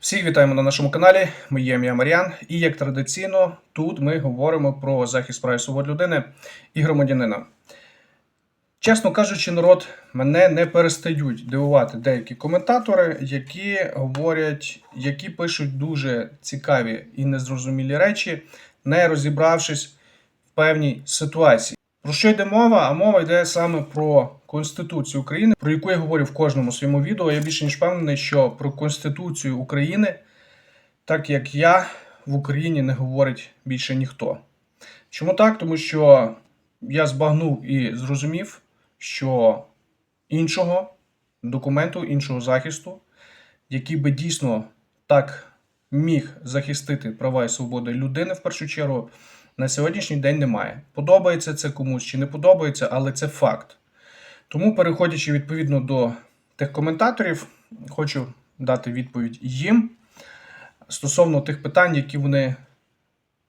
Всіх вітаємо на нашому каналі. Моє ім'я Мар'ян. І як традиційно, тут ми говоримо про захист прав і свобод людини і громадянина. Чесно кажучи, народ, мене не перестають дивувати деякі коментатори, які говорять, які пишуть дуже цікаві і незрозумілі речі, не розібравшись в певній ситуації. Про що йде мова? А мова йде саме про Конституцію України, про яку я говорю в кожному своєму відео. Я більше ніж впевнений, що про Конституцію України, так як я в Україні не говорить більше ніхто. Чому так? Тому що я збагнув і зрозумів, що іншого документу, іншого захисту, який би дійсно так міг захистити права і свободи людини в першу чергу, на сьогоднішній день немає. Подобається це комусь чи не подобається, але це факт. Тому, переходячи відповідно до тих коментаторів, хочу дати відповідь їм стосовно тих питань, які вони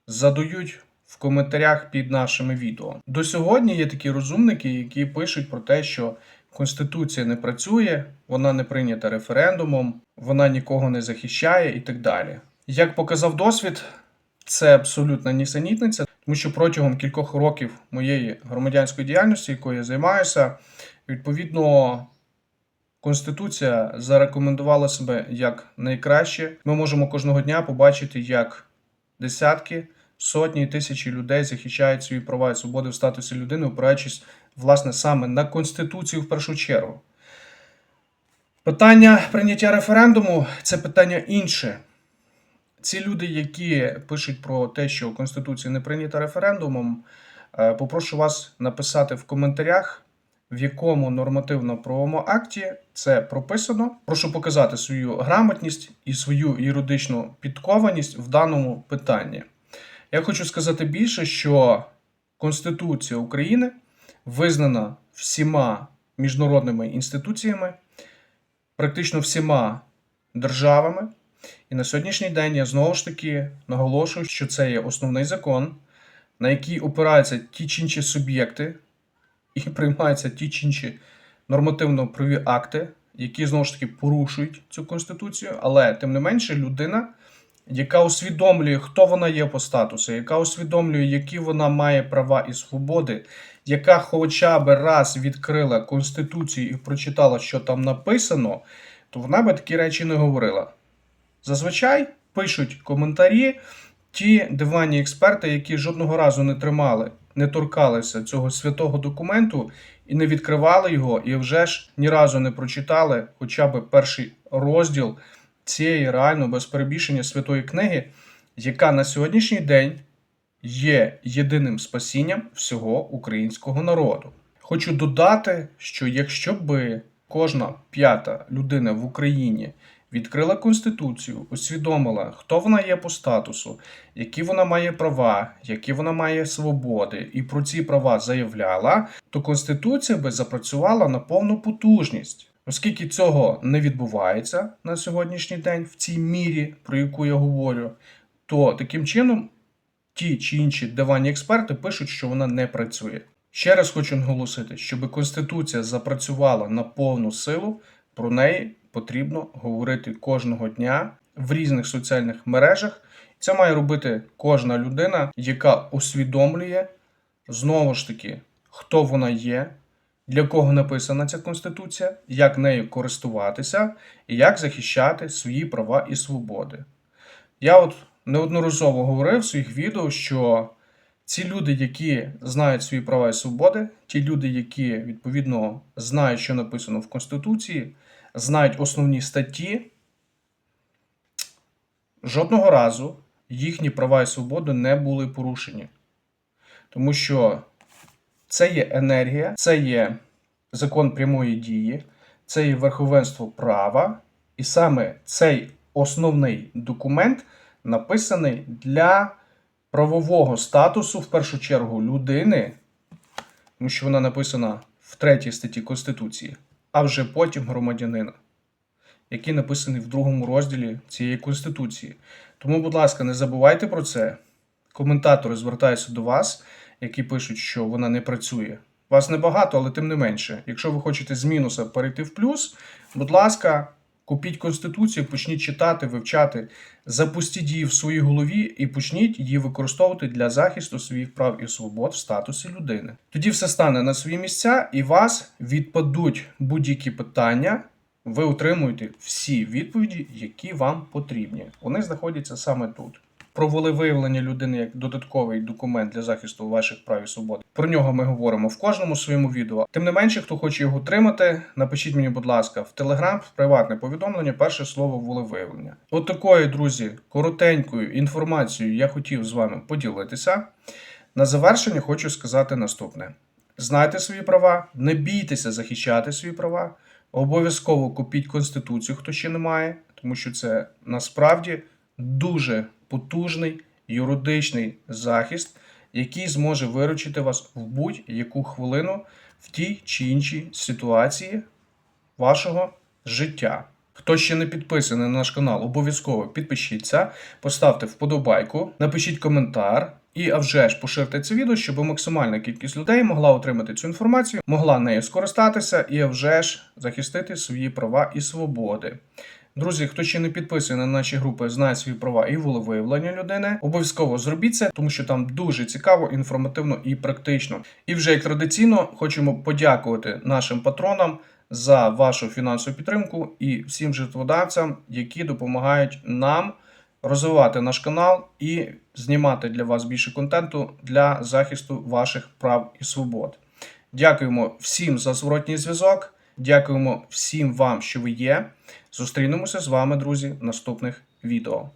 задають в коментарях під нашими відео. До сьогодні є такі розумники, які пишуть про те, що Конституція не працює, вона не прийнята референдумом, вона нікого не захищає і так далі. Як показав досвід, це абсолютна нісенітниця, тому що протягом кількох років моєї громадянської діяльності, якою я займаюся, відповідно. Конституція зарекомендувала себе як найкраще. Ми можемо кожного дня побачити, як десятки, сотні і тисячі людей захищають свої права і свободи в статусі людини, опираючись власне саме на Конституцію в першу чергу. Питання прийняття референдуму це питання інше. Ці люди, які пишуть про те, що Конституція не прийнята референдумом, е, попрошу вас написати в коментарях, в якому нормативно-правовому акті це прописано. Прошу показати свою грамотність і свою юридичну підкованість в даному питанні. Я хочу сказати більше, що Конституція України визнана всіма міжнародними інституціями, практично всіма державами. І на сьогоднішній день я знову ж таки наголошую, що це є основний закон, на який опираються ті чи інші суб'єкти, і приймаються ті чи інші нормативно-праві акти, які знову ж таки порушують цю конституцію, але тим не менше людина, яка усвідомлює, хто вона є по статусу, яка усвідомлює, які вона має права і свободи, яка хоча б раз відкрила конституцію і прочитала, що там написано, то вона би такі речі не говорила. Зазвичай пишуть коментарі ті диванні експерти, які жодного разу не тримали, не торкалися цього святого документу і не відкривали його, і вже ж ні разу не прочитали хоча б перший розділ цієї реально без перебільшення святої книги, яка на сьогоднішній день є єдиним спасінням всього українського народу. Хочу додати, що якщо би кожна п'ята людина в Україні відкрила конституцію, усвідомила, хто вона є по статусу, які вона має права, які вона має свободи, і про ці права заявляла, то конституція би запрацювала на повну потужність. Оскільки цього не відбувається на сьогоднішній день в цій мірі, про яку я говорю, то таким чином ті чи інші диванні експерти пишуть, що вона не працює. Ще раз хочу наголосити, щоб Конституція запрацювала на повну силу, про неї потрібно говорити кожного дня в різних соціальних мережах. Це має робити кожна людина, яка усвідомлює знову ж таки, хто вона є, для кого написана ця конституція, як нею користуватися і як захищати свої права і свободи. Я от неодноразово говорив в своїх відео, що ці люди, які знають свої права і свободи, ті люди, які відповідно знають, що написано в Конституції, знають основні статті, жодного разу їхні права і свободи не були порушені. Тому що це є енергія, це є закон прямої дії, це є верховенство права, і саме цей основний документ написаний для правового статусу, в першу чергу, людини, тому що вона написана в третій статті Конституції, а вже потім громадянина, який написаний в другому розділі цієї Конституції. Тому, будь ласка, не забувайте про це. Коментатори звертаються до вас, які пишуть, що вона не працює. Вас небагато, але тим не менше. Якщо ви хочете з мінуса перейти в плюс, будь ласка, Купіть конституцію, почніть читати, вивчати, запустіть її в своїй голові і почніть її використовувати для захисту своїх прав і свобод в статусі людини. Тоді все стане на свої місця, і вас відпадуть будь-які питання. Ви отримуєте всі відповіді, які вам потрібні. Вони знаходяться саме тут. Про волевиявлення людини як додатковий документ для захисту ваших прав і свобод. Про нього ми говоримо в кожному своєму відео. Тим не менше, хто хоче його отримати, напишіть мені, будь ласка, в Телеграм, в приватне повідомлення, перше слово волевиявлення. От такою, друзі, коротенькою інформацією я хотів з вами поділитися. На завершення хочу сказати наступне: знайте свої права, не бійтеся захищати свої права. Обов'язково купіть конституцію, хто ще не має, тому що це насправді дуже потужний юридичний захист, який зможе виручити вас в будь-яку хвилину в тій чи іншій ситуації вашого життя. Хто ще не підписаний на наш канал, обов'язково підпишіться, поставте вподобайку, напишіть коментар. І а вже ж поширте це відео, щоб максимальна кількість людей могла отримати цю інформацію, могла нею скористатися і а вже ж захистити свої права і свободи. Друзі, хто ще не підписаний на наші групи, знає свої права і волевиявлення людини. Обов'язково зробіть це, тому що там дуже цікаво, інформативно і практично. І вже як традиційно хочемо подякувати нашим патронам за вашу фінансову підтримку і всім жертводавцям, які допомагають нам розвивати наш канал і знімати для вас більше контенту для захисту ваших прав і свобод. Дякуємо всім за зворотній зв'язок. Дякуємо всім вам, що ви є. Зустрінемося з вами, друзі, в наступних відео.